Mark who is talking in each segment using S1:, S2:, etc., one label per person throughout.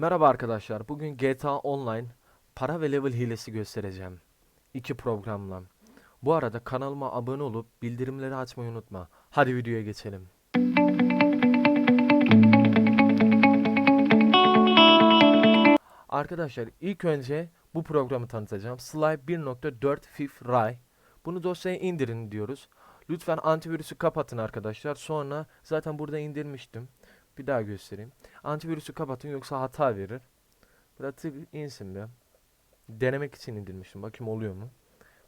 S1: Merhaba arkadaşlar. Bugün GTA Online para ve level hilesi göstereceğim. İki programla. Bu arada kanalıma abone olup bildirimleri açmayı unutma. Hadi videoya geçelim. Arkadaşlar ilk önce bu programı tanıtacağım. Slide 1.4 Fifth Ray. Bunu dosyaya indirin diyoruz. Lütfen antivirüsü kapatın arkadaşlar. Sonra zaten burada indirmiştim. Bir daha göstereyim. Antivirüsü kapatın yoksa hata verir. Burada tık insin bir. Denemek için indirmiştim. Bakayım oluyor mu?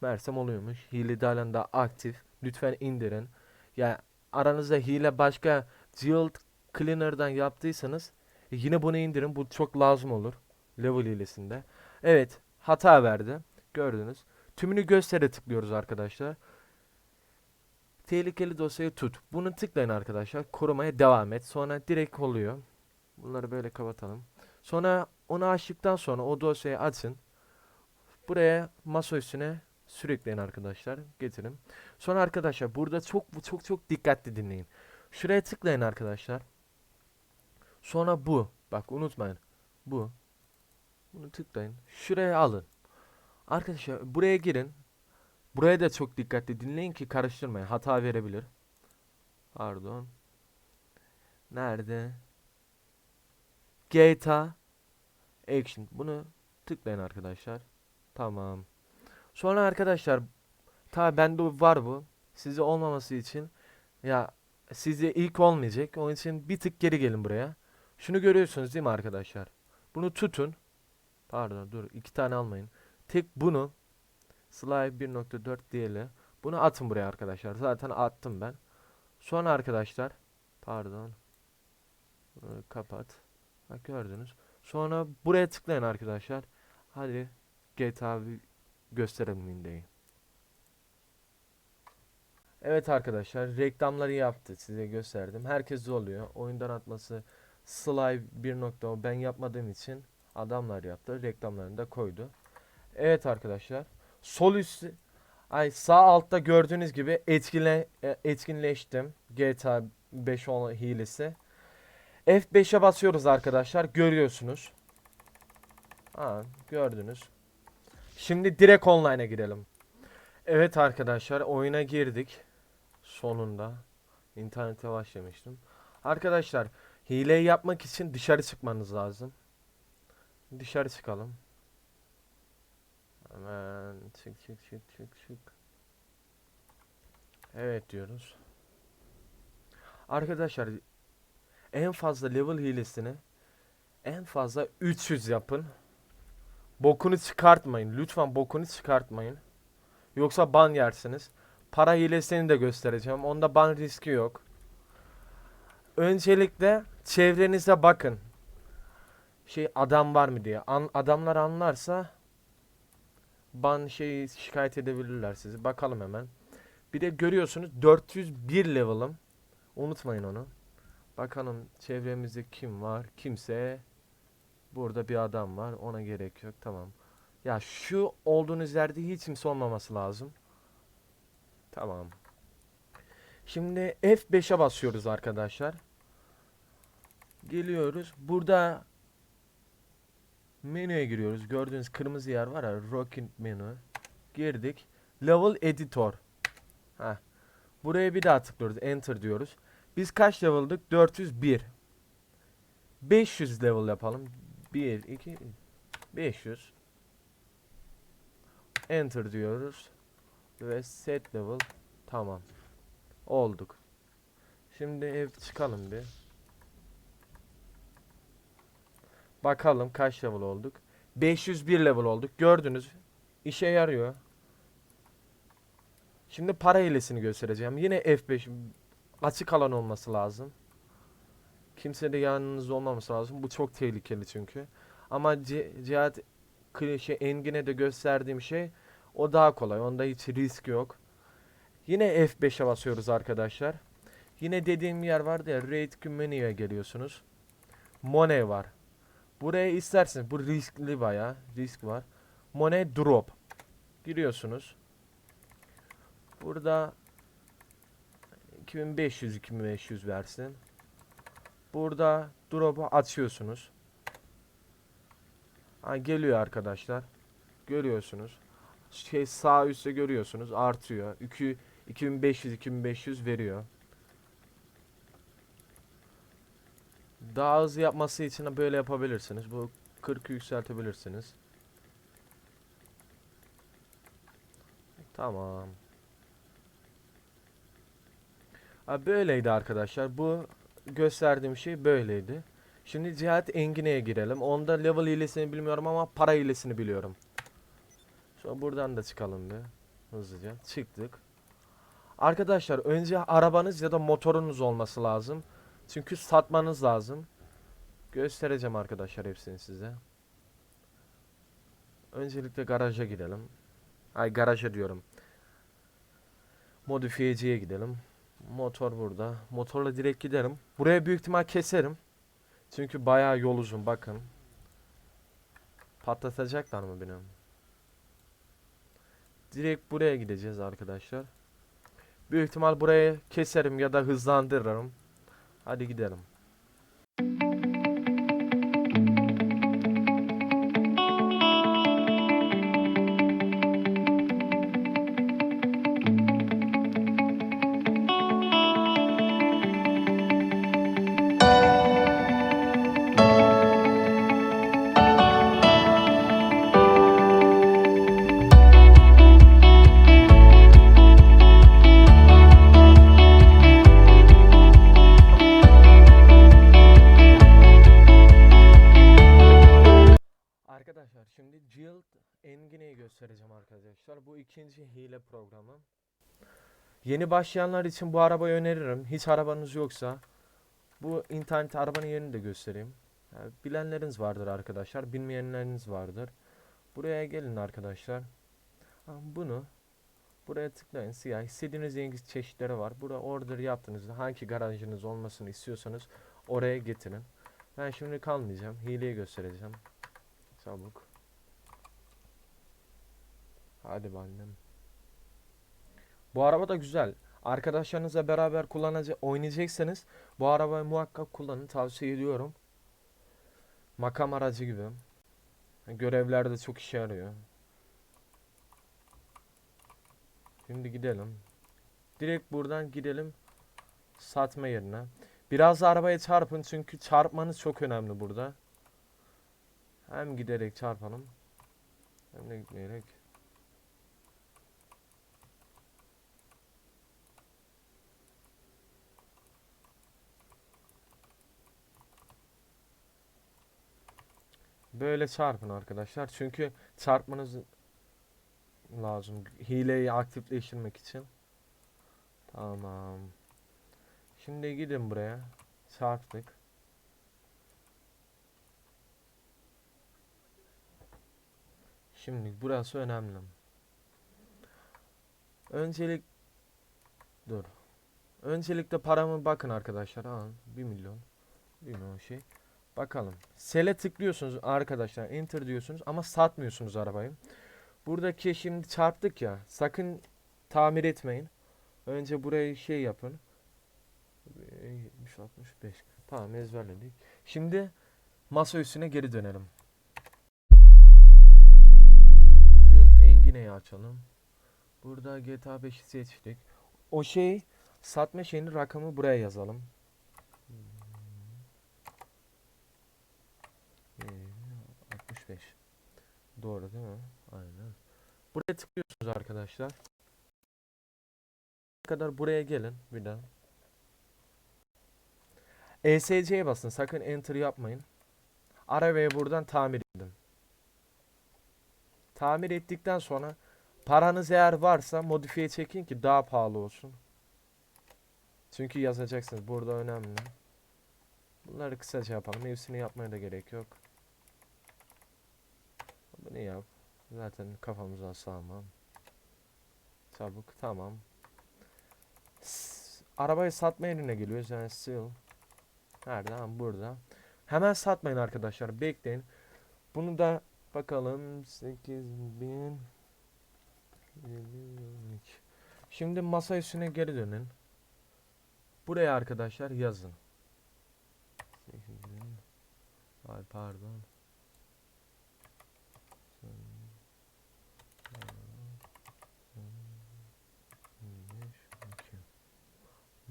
S1: Mersem oluyormuş. Hile halen daha aktif. Lütfen indirin. Ya aranızda hile başka Guild Cleaner'dan yaptıysanız yine bunu indirin. Bu çok lazım olur. Level hilesinde. Evet. Hata verdi. Gördünüz. Tümünü göstere tıklıyoruz arkadaşlar. Tehlikeli dosyayı tut. Bunu tıklayın arkadaşlar. Korumaya devam et. Sonra direkt oluyor. Bunları böyle kapatalım. Sonra onu açtıktan sonra o dosyayı açın. Buraya masa üstüne sürükleyin arkadaşlar. Getirin. Sonra arkadaşlar burada çok çok çok dikkatli dinleyin. Şuraya tıklayın arkadaşlar. Sonra bu. Bak unutmayın. Bu. Bunu tıklayın. Şuraya alın. Arkadaşlar buraya girin. Buraya da çok dikkatli dinleyin ki karıştırmayın. Hata verebilir. Pardon. Nerede? GTA Action. Bunu tıklayın arkadaşlar. Tamam. Sonra arkadaşlar tabi bende var bu. Size olmaması için ya size ilk olmayacak. Onun için bir tık geri gelin buraya. Şunu görüyorsunuz değil mi arkadaşlar? Bunu tutun. Pardon dur iki tane almayın. Tek bunu Slide 1.4 diyelim. Bunu atın buraya arkadaşlar. Zaten attım ben. Sonra arkadaşlar pardon. Bunu kapat. Bak gördünüz. Sonra buraya tıklayın arkadaşlar. Hadi GTA gösterelim Windows'u. Evet arkadaşlar reklamları yaptı. Size gösterdim. Herkes oluyor. Oyundan atması Slide 1.0 ben yapmadığım için adamlar yaptı. Reklamlarını da koydu. Evet arkadaşlar. Sol üst ay sağ altta gördüğünüz gibi etkile e, etkinleştim. GTA 5 olan hilesi. F5'e basıyoruz arkadaşlar. Görüyorsunuz. Ha, gördünüz. Şimdi direkt online'a girelim. Evet arkadaşlar oyuna girdik. Sonunda. İnternete başlamıştım. Arkadaşlar hileyi yapmak için dışarı çıkmanız lazım. Dışarı çıkalım. Hemen çık çık çık çık çık. Evet diyoruz. Arkadaşlar en fazla level hilesini en fazla 300 yapın. Bokunu çıkartmayın. Lütfen bokunu çıkartmayın. Yoksa ban yersiniz. Para hilesini de göstereceğim. Onda ban riski yok. Öncelikle çevrenize bakın. Şey adam var mı diye. An- adamlar anlarsa ban şey şikayet edebilirler sizi. Bakalım hemen. Bir de görüyorsunuz 401 level'ım. Unutmayın onu. Bakalım çevremizde kim var? Kimse. Burada bir adam var. Ona gerek yok. Tamam. Ya şu olduğunuz yerde hiç kimse olmaması lazım. Tamam. Şimdi F5'e basıyoruz arkadaşlar. Geliyoruz. Burada menüye giriyoruz. Gördüğünüz kırmızı yer var ya. Rocking menü. Girdik. Level Editor. Heh. Buraya bir daha tıklıyoruz. Enter diyoruz. Biz kaç level'dık? 401. 500 level yapalım. 1, 2, 500. Enter diyoruz. Ve set level. Tamam. Olduk. Şimdi ev çıkalım bir. Bakalım kaç level olduk. 501 level olduk. Gördünüz. İşe yarıyor. Şimdi para hilesini göstereceğim. Yine F5 açık alan olması lazım. Kimse de yanınızda olmaması lazım. Bu çok tehlikeli çünkü. Ama Cihat şey, Engin'e de gösterdiğim şey o daha kolay. Onda hiç risk yok. Yine F5'e basıyoruz arkadaşlar. Yine dediğim yer vardı ya Rate Menü'ye geliyorsunuz. Money var. Buraya isterseniz bu riskli baya risk var. Money Drop. Giriyorsunuz. Burada 2500 2500 versin. Burada drop'u açıyorsunuz. Ha, geliyor arkadaşlar. Görüyorsunuz. Şey sağ üstte görüyorsunuz artıyor. 2 2500 2500 veriyor. Daha hızlı yapması için böyle yapabilirsiniz. Bu 40 yükseltebilirsiniz. Tamam. Ha, böyleydi arkadaşlar. Bu gösterdiğim şey böyleydi. Şimdi Cihat Engine'ye girelim. Onda level hilesini bilmiyorum ama para hilesini biliyorum. Sonra buradan da çıkalım bir. Hızlıca. Çıktık. Arkadaşlar önce arabanız ya da motorunuz olması lazım. Çünkü satmanız lazım. Göstereceğim arkadaşlar hepsini size. Öncelikle garaja gidelim. Ay garaja diyorum. Modifiyeciye gidelim. Motor burada. Motorla direkt giderim. Buraya büyük ihtimal keserim. Çünkü bayağı yol uzun bakın. Patlatacaklar mı beni? Direkt buraya gideceğiz arkadaşlar. Büyük ihtimal buraya keserim ya da hızlandırırım. Hadi gidelim. Yeni başlayanlar için bu arabayı öneririm. Hiç arabanız yoksa bu internet arabanın yerini de göstereyim. Yani bilenleriniz vardır arkadaşlar, bilmeyenleriniz vardır. Buraya gelin arkadaşlar. Bunu buraya tıklayın. Siyah. İstediğiniz renk çeşitleri var. Burada order yaptığınızda hangi garajınız olmasını istiyorsanız oraya getirin. Ben şimdi kalmayacağım. Hileyi göstereceğim. Çabuk. Hadi bakalım. Bu araba da güzel. Arkadaşlarınızla beraber kullanacak oynayacaksanız bu arabayı muhakkak kullanın tavsiye ediyorum. Makam aracı gibi. Görevlerde çok işe yarıyor. Şimdi gidelim. Direkt buradan gidelim satma yerine. Biraz arabaya çarpın çünkü çarpmanız çok önemli burada. Hem giderek çarpalım. Hem de gitmeyerek. Böyle çarpın arkadaşlar. Çünkü çarpmanız lazım. Hileyi aktifleştirmek için. Tamam. Şimdi gidin buraya. Çarptık. Şimdi burası önemli. Öncelik dur. Öncelikle paramı bakın arkadaşlar. Alın 1 milyon. 1 milyon şey. Bakalım. Sel'e tıklıyorsunuz arkadaşlar. Enter diyorsunuz ama satmıyorsunuz arabayı. Buradaki şimdi çarptık ya. Sakın tamir etmeyin. Önce burayı şey yapın. 70 65. Tamam ezberledik. Şimdi masa üstüne geri dönelim. Build Engine'yi açalım. Burada GTA 5'i seçtik. O şey satma şeyinin rakamı buraya yazalım. Hmm, 65. Doğru değil mi? Aynen. Buraya tıklıyorsunuz arkadaşlar. kadar buraya gelin bir daha. ESC'ye basın. Sakın enter yapmayın. Arabayı buradan tamir edin. Tamir ettikten sonra paranız eğer varsa modifiye çekin ki daha pahalı olsun. Çünkü yazacaksınız. Burada önemli. Bunları kısaca yapalım. Hepsini yapmaya da gerek yok. Bunu yap. Zaten kafamıza sağlam. Çabuk. Tamam. S- Arabayı satma yerine geliyoruz. Yani still. Nerede? Ha, burada. Hemen satmayın arkadaşlar. Bekleyin. Bunu da bakalım 8000 Şimdi masa üstüne geri dönün. Buraya arkadaşlar yazın. 8000 Ay pardon.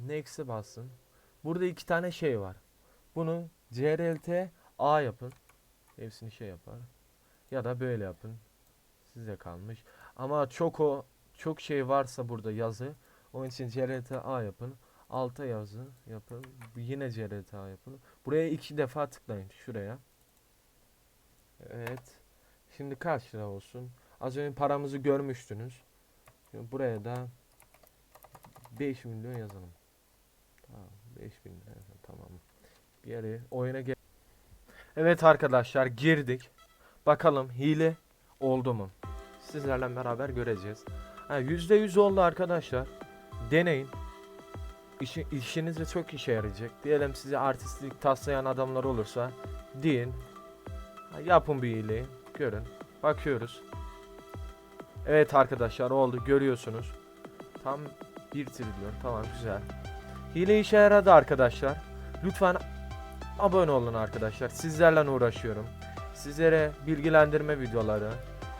S1: Next'e basın. Burada iki tane şey var. Bunu CRLT A yapın. Hepsini şey yapar. Ya da böyle yapın. Size kalmış. Ama çok o çok şey varsa burada yazı. Onun için CRLT A yapın. Alta yazı yapın. Yine CRLT A yapın. Buraya iki defa tıklayın. Şuraya. Evet. Şimdi kaç lira olsun? Az önce paramızı görmüştünüz. Şimdi buraya da 5 milyon yazalım. Tamam. 5000 lira. Tamam. Geri oyuna gel. Evet arkadaşlar girdik. Bakalım hile oldu mu? Sizlerle beraber göreceğiz. Ha, %100 oldu arkadaşlar. Deneyin. İşi, işinizde çok işe yarayacak. Diyelim size artistlik taslayan adamlar olursa deyin. Ha, yapın bir hileyi. Görün. Bakıyoruz. Evet arkadaşlar oldu. Görüyorsunuz. Tam 1 trilyon. Tamam güzel. Hile işe yaradı arkadaşlar. Lütfen abone olun arkadaşlar. Sizlerle uğraşıyorum. Sizlere bilgilendirme videoları,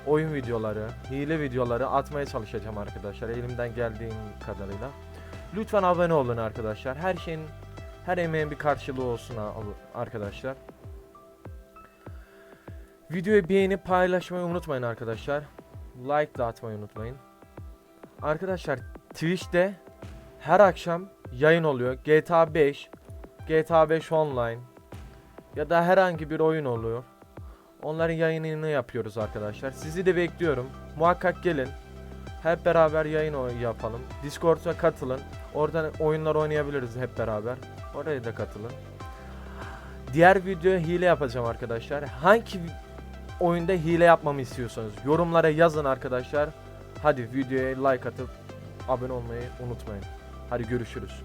S1: oyun videoları, hile videoları atmaya çalışacağım arkadaşlar. Elimden geldiğim kadarıyla. Lütfen abone olun arkadaşlar. Her şeyin, her emeğin bir karşılığı olsun arkadaşlar. Videoyu beğenip paylaşmayı unutmayın arkadaşlar. Like da atmayı unutmayın. Arkadaşlar Twitch'te her akşam yayın oluyor. GTA 5, GTA 5 Online ya da herhangi bir oyun oluyor. Onların yayınını yapıyoruz arkadaşlar. Sizi de bekliyorum. Muhakkak gelin. Hep beraber yayın yapalım. Discord'a katılın. Oradan oyunlar oynayabiliriz hep beraber. Oraya da katılın. Diğer video hile yapacağım arkadaşlar. Hangi oyunda hile yapmamı istiyorsanız yorumlara yazın arkadaşlar. Hadi videoya like atıp abone olmayı unutmayın. Hadi görüşürüz.